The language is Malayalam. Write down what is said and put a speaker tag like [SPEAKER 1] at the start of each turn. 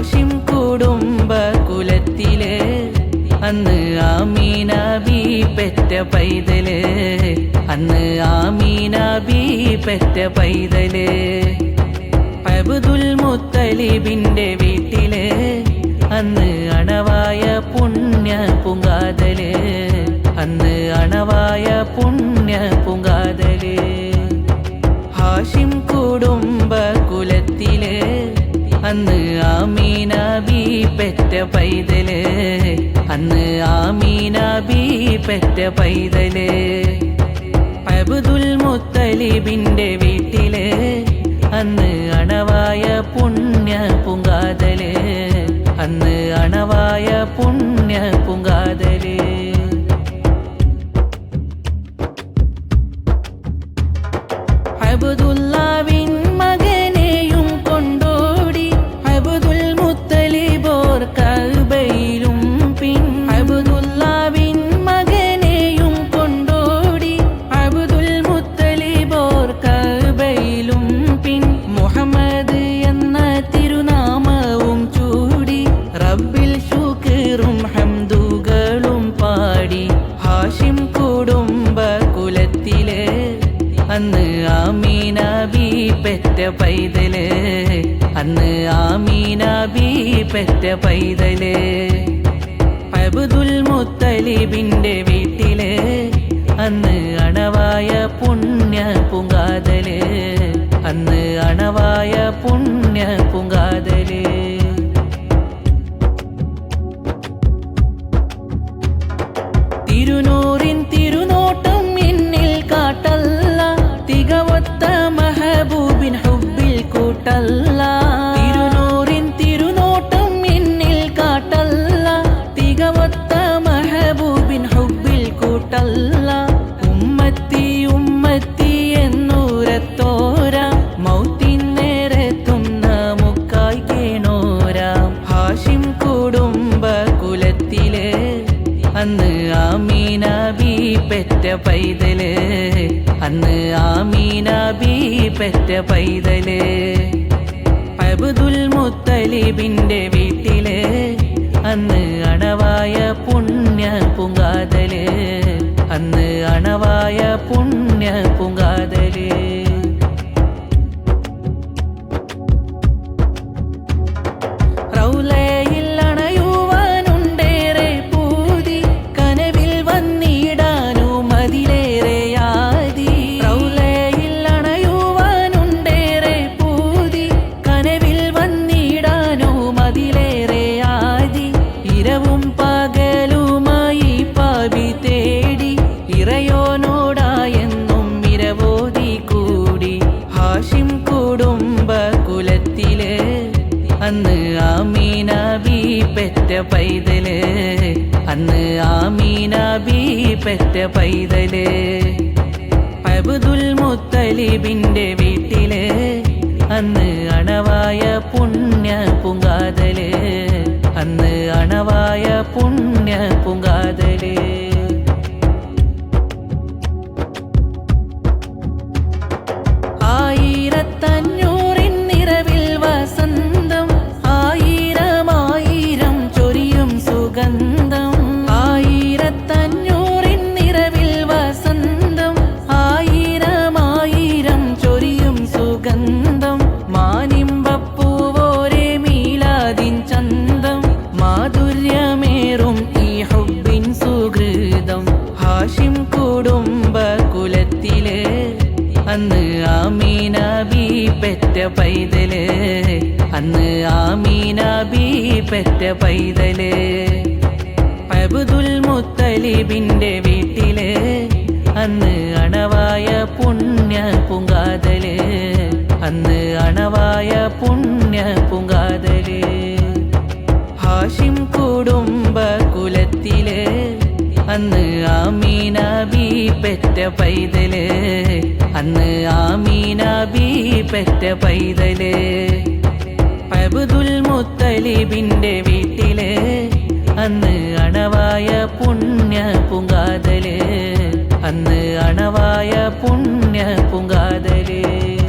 [SPEAKER 1] ഹാഷിം കുടുംബ കുലത്തിൽ അന്ന് ആമീന ബി പെറ്റ പൈതൽ. അന്ന് ആമീന ബി പെറ്റ പൈതൽ. അബ്ദുൽ മുത്തലിബിന്റെ പെറ്റ പൈതൽ. അന്ന് ആമീന ബി പെറ്റ പൈതൽ. അബുദുൽ മുത്തലിബിന്റെ വീട്ടിൽ അന്ന് അണവായ പുണ്യ പൂങ്കാതൽ. അന്ന് അണവായ പുണ്യ പൂങ്കാതൽ. അബ്ദുല്ലാവിൻ ഹാഷിം കുടുംബ കുലത്തിൽ അന്ന് ആമീന ബി പെറ്റ പൈതൽ അന്ന് ആമീന ബി പെറ്റ പൈതൽ. അബ്ദുൽ മുത്തലിബിന്റെ വീട്ടിൽ അന്ന് അണവായ പുണ്യ പുങ്കാതൽ അന്ന് അണവായ പുണ്യ പൂങ്കാതൽ. പൈതൽ. അന്ന് ആമീന ബി പെറ്റ പൈതൽ. അബുദുൽ മുത്തലിബിന്റെ വീട്ടിൽ അന്ന് അണവായ പുണ്യ പൂങ്കാതൽ. അന്ന് അണവായ പുണ്യ പൂങ്കാതൽ പെറ്റ പൈതൽ. അന്ന് ആമീന ബി പെറ്റ പൈതൽ. അബ്ദുൽ മുത്തലിബിന്റെ വീട്ടിൽ അന്ന് അണവായ പുണ്യ പൂങ്കാതൽ. അന്ന് അണവായ പുണ്യ പൂങ്കാതൽ ആമീന ബി പെറ്റ പൈതൽ. അന്ന് ആമീന ബി പെറ്റ പൈതൽ. അബുദുൽ മുത്തലിബിന്റെ വീട്ടിൽ അന്ന് അണവായ പുണ്യ പൂങ്കാതൽ. അന്ന് അണവായ പുണ്യ പൂങ്കാതൽ. ഹാഷിം കുടുംബ കുലത്തിൽ അന്ന് ആമീന ബി പെറ്റ പൈതൽ. അന്ന് ആമീന ബി പെറ്റ പൈതൽ. പ്രബുദുൽ മുത്തലിബിന്റെ വീട്ടിൽ. അന്ന് അണവായ പുണ്യ പുങ്കാതൽ. അന്ന് അണവായ പുണ്യ പുങ്കാതൽ.